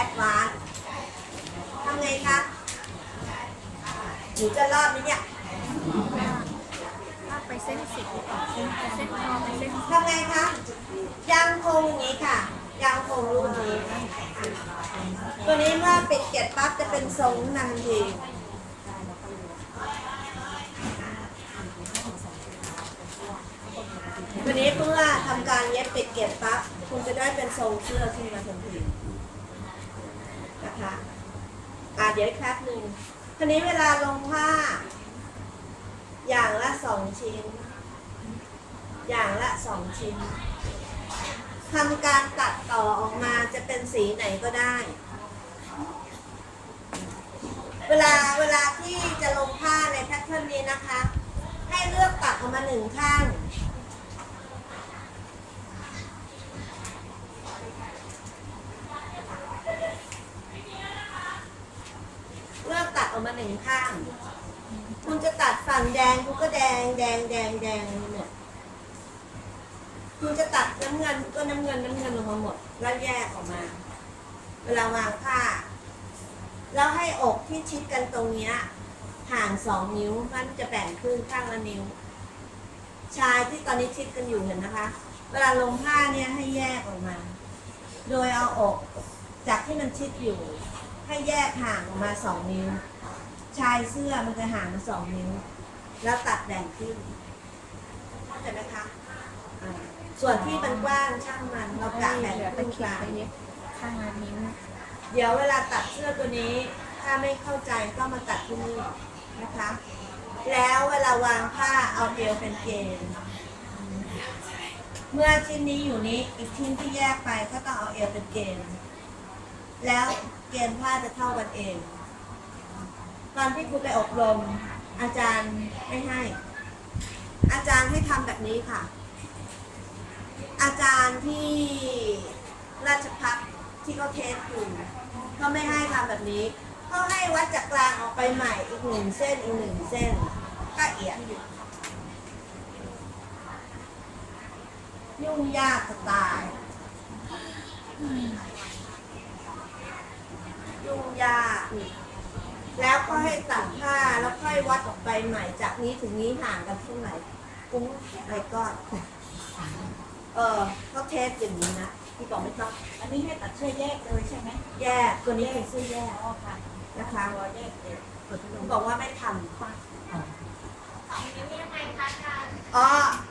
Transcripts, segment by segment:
แอดวานซ์ทำไงคะหนูจะรอดไหมเนี่ยลากไปเส้นสิบเส้นเส้นคอไปเส้นทำไงคะยังคงอย่างนี้ค่ะยังคงรูปนี้ ตัวนี้เมื่อปิดเกล็ดปั๊บจะเป็นทรงนันทีตัวนี้เมื่อทำการเย็บปิดเกล็ดปั๊บคุณจะได้เป็นทรงเสื้อขึ้นมาทันทีนะคะอะ เดี๋ยวอีกแป๊บหนึ่งทีนี้เวลาลงผ้า อย่างละสองชิ้น อย่างละสองชิ้นทำการตัดต่อออกมาจะเป็นสีไหนก็ได้ เวลาเวลาที่จะลงผ้าในแพทเทิร์นนี้นะคะ ให้เลือกตัดออกมาหนึ่งข้าง เลือกตัดออก มาหนึ่งข้าง คุณจะตัดฝั่งแดงคุณก็แดง แดงแดงแดงหมดคุณจะตัดน้ำเงินก็น้ำเงินน้ำเงินลงมาหมด แล้วแยกออกมา เวลาวางผ้า แล้วให้อกที่ชิดกันตรงเนี้ยห่างสองนิ้วมันจะแบ่งครึ่งข้างละนิ้ว ชายที่ตอนนี้ชิดกันอยู่เห็นนะคะ เวลาลงผ้าเนี่ยให้แยกออกมา โดยเอาอกจากที่มันชิดอยู่ ให้แยกห่างออกมาสองนิ้ว ชายเสื้อมันจะห่างมาสองนิ้ว แล้วตัดแบ่งครึ่งเข้าใจไหมคะอ่าส่วนที่มันกว้างช่างมันเรากะแบ่งเหลือคตะรึ่งเขีกยนลางไปเย็บข้างละนิ้วเดี๋ยวเวลาตัดเสื้อตัวนี้ ถ้าไม่เข้าใจก็มาตัดที่นี่นะคะ แล้วเวลาวางผ้าเอาเอวเป็นเกณฑ์เมื่อชิ้นนี้อยู่นี้อีกชิ้นที่แยกไปก็ต้องเอาเอวเป็นเกณฑ์แล้วเกณฑ์ผ้าจะเท่ากันเองต อนที่ครูไปอบรม อาจารย์ไม่ให้ อาจารย์ให้ทำแบบนี้ค่ะ อาจารย์ที่ราชพัฒที่เขาเทสอยู่เขาไม่ให้ทำแบบนี้เขาให้วัดจากกลางออกไปใหม่อีกหนึ่งเส้นอีกหนึ่งเส้นก็เอียดยุ่งยากจะตายยุ่งยาก แล้วก็ให้ตัดผ้าแล้วค่อยวัดออกไปใหม่จากนี้ถึงนี้ห่างกันเท่าไหร่กุ้งอะไรก็เออเขาเทสอย่างนี้นะที่บอกไม่ต้องอันนี้ให้ตัดเชือกแยกเลยใช่ไหมแยกตัวนี้เป็นเสื้อแยกอ๋อค่ะนะคะตัวแยกเลยเขาบอกว่าไม่ทำอ๋อ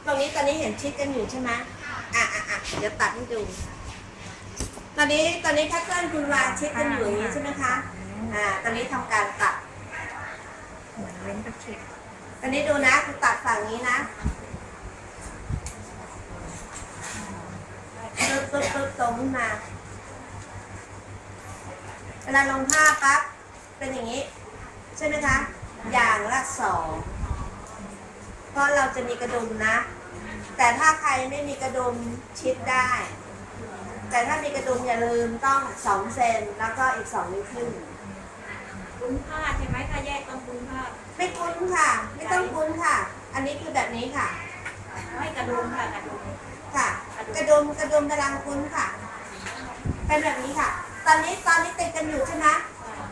ตรงนี้ตอนนี้เห็นชิดกันอยู่ใช่ไหมอะอะอะเดี๋ยวตัดให้ดู ตอนนี้ตอนนี้แพทเทิร์นคุณวางชิดกันอยู่อย่างนี้ใช่ไหมคะ อ่า ตอนนี้ทำการตัดเหมือนเว้นตะเข็บตอนนี้ดูนะคุณตัดฝั่งนี้นะปึ๊บปึ๊บปึ๊บตรงขึ้นมา เวลาลงผ้าปั๊บ เป็นอย่างนี้ ใช่ไหมคะ อย่างละสอง เพราะเราจะมีกระดุมนะ แต่ถ้าใครไม่มีกระดุมชิดได้แต่ถ้ามีกระดุมอย่าลืมต้องสองเซนแล้วก็อีกสองนิ้วครึ่ง คุ้นผ้าใช่ไหมถ้าแยกต้องคุ้นผ้าไม่คุ้นค่ะ ไม่ต้องคุ้นค่ะ อันนี้คือแบบนี้ค่ะให้กระดุมค่ะกระดุมค่ะ กระดุมกระดุมกำลังคุ้นค่ะ เป็นแบบนี้ค่ะ ตอนนี้ตอนนี้ติดกันอยู่ใช่ไหม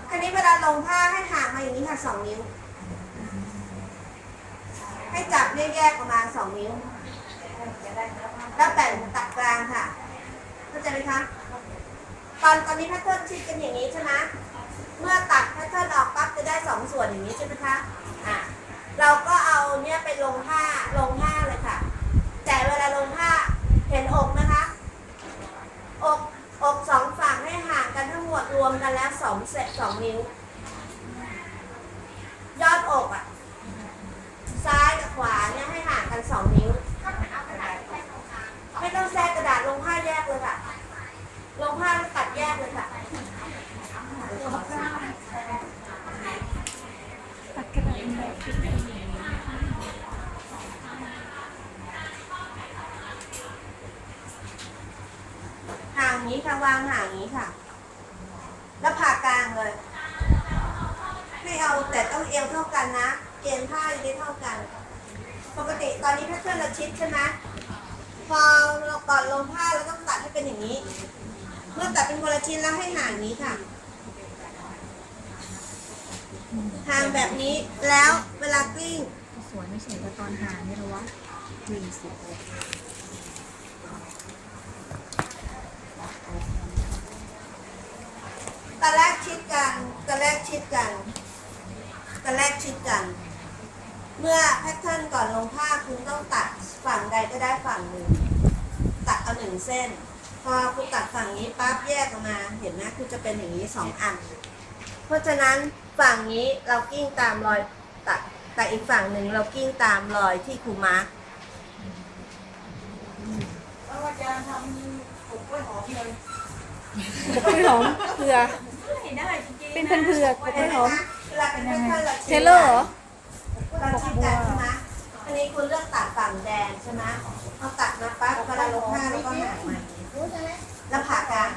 คราวนี้เวลาลงผ้าให้ห่างมาอย่างนี้ค่ะสองนิ้ว ให้จับเนี่ยแยกประมาณสองนิ้วจะได้เนื้อผ้าแล้วแบ่งตัดกลางค่ะเข้าใจไหมคะ ตอนตอนนี้แพทเทิร์นชิดกันอย่างนี้ใช่ไหม เมื่อตัดแพทเทิร์นออกปั๊บจะได้สองส่วนอย่างนี้ใช่ไหมคะอะเราก็เอาเนี่ยไปลงผ้าลงผ้าเลยค่ะ แต่เวลาลงผ้าเห็นอกนะคะอกอกสองฝั่งให้ห่างกันทั้งหมดรวมกันแล้วสองเซตสองนิ้ว ยอดอกอะซ้ายกับขวาเนี่ยให้ห่างกันสองนิ้วไม่ต้องแทรกกระดาษลงผ้าแยกเลยค่ะ ลงผ้าตัดแยกเลยค่ะ อย่างนี้ค่ะวางห่างอย่างนี้ค่ะ แล้วผ่ากลางเลย ให้เอาแต่ต้องเอวเท่ากันนะเกณฑ์ผ้าจะได้เท่ากัน ปกติตอนนี้แพทเทิร์นเราชิดใช่ไหมพอเราก่อนลงผ้าเราต้องตัดให้เป็นอย่างนี้ เมื่อตัดเป็นคนละชิ้นแล้วให้ห่างนี้ค่ะ ห่างแบบนี้แล้วเวลากลิ้งสวยไม่สวยแต่ตอนห่างนี่หรอวะวีสิบตอนแรกชิดกันตอน แรกชิดกันตอนแรกชิดกัน เมื่อแพทเทิร์นก่อนลงผ้าคุณต้องตัดฝั่งใดก็ได้ฝั่งหนึ่ง ตัดเอาหนึ่งเส้น พอคุณตัดฝั่งนี้ปั๊บแยกออกมา เห็นไหมคุณจะเป็นอย่างนี้สองอัน เพราะฉะนั้นฝั่งนี้เรากิ้งตามรอยตัด แต่อีกฝั่งหนึ่งเรากิ้งตามรอยที่ครูมาร์คแล้วอาจารย์ทำปลูกกล้วยหอมเลยกล้วยหอมเผือไม่ได้จริงๆ เป็นเพื่อนเผือกกล้วยหอมเวลาเป็นแพทเทิร์นเราเทเลอร์เหรอเราชิดกันใช่ไหมอันนี้คุณเลือกตัดฝั่งแดงใช่ไหมเอาตัดมาปั๊บเวลาลงผ้าแล้วก็หางมาอย่างนี้แล้วผ่ากลาง